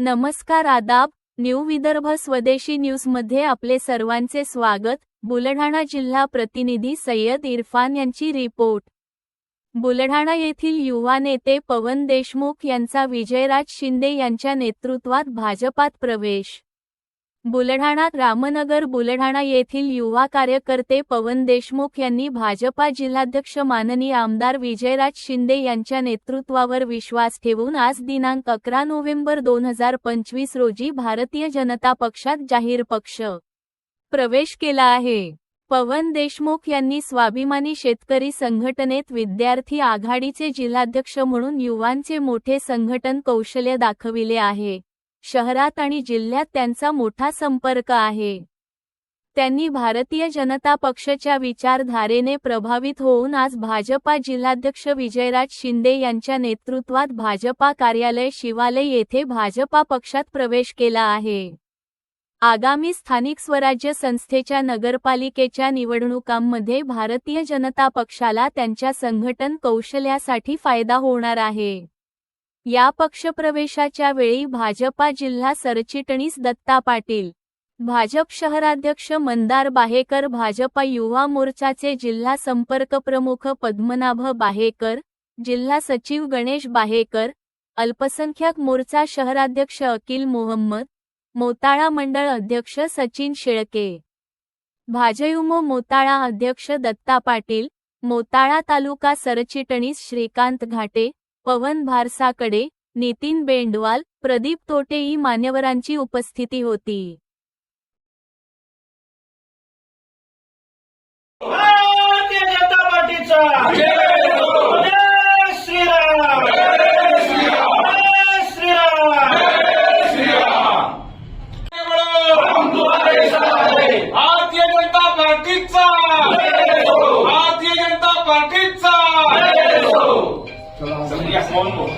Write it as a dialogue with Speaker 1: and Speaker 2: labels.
Speaker 1: नमस्कार आदाब न्यू विदर्भ स्वदेशी न्यूजमध्ये आपले सर्वांचे स्वागत. बुलढाणा जिल्हा प्रतिनिधी सय्यद इरफान यांची रिपोर्ट. बुलढाणा येथील युवा नेते पवन देशमुख यांचा विजयराज शिंदे यांच्या नेतृत्वात भाजपात प्रवेश. बुलढाणा रामनगर बुलढाणा येथील युवा कार्यकर्ते पवन देशमुख यांनी भाजपा जिल्हाध्यक्ष माननीय आमदार विजयराज शिंदे यांच्या नेतृत्वावर विश्वास ठेवून आज दिनांक अकरा नोव्हेंबर दोन हजार पंचवीस रोजी भारतीय जनता पक्षात जाहीर पक्ष प्रवेश केला आहे. पवन देशमुख यांनी स्वाभिमानी शेतकरी संघटनेत विद्यार्थी आघाडीचे जिल्हाध्यक्ष म्हणून युवांचे मोठे संघटन कौशल्य दाखविले आहे. शहरात आणि जिल्ह्यात त्यांचा मोठा संपर्क आहे. त्यांनी भारतीय जनता पक्षाच्या विचारधारेने प्रभावित होऊन आज भाजपा जिल्हाध्यक्ष विजयराज शिंदे यांच्या नेतृत्वात भाजपा कार्यालय शिवालय येथे भाजपा पक्षात प्रवेश केला आहे. आगामी स्थानिक स्वराज्य संस्थेच्या नगरपालिकेच्या निवडणुकांमध्ये भारतीय जनता पक्षाला त्यांच्या संघटन कौशल्यासाठी फायदा होणार आहे. या पक्षप्रवेशाच्या वेळी भाजपा जिल्हा सरचिटणीस दत्ता पाटील भाजप शहराध्यक्ष मंदार बाहेकर भाजपा युवा मोर्चाचे जिल्हा संपर्क प्रमुख पद्मनाभ बाहेकर जिल्हा सचिव गणेश बाहेकर अल्पसंख्याक मोर्चा शहराध्यक्ष अकिल मोहम्मद मोताळा मंडळ अध्यक्ष सचिन शेळके भाजयुमो मोताळा अध्यक्ष दत्ता पाटील मोताळा तालुका सरचिटणीस श्रीकांत घाटे पवन भारसाकडे नितीन बेंडवाल प्रदीप तोटे ही मान्यवरांची उपस्थिती होती.
Speaker 2: भारतीय जनता पार्टीचा. Sangría Congo.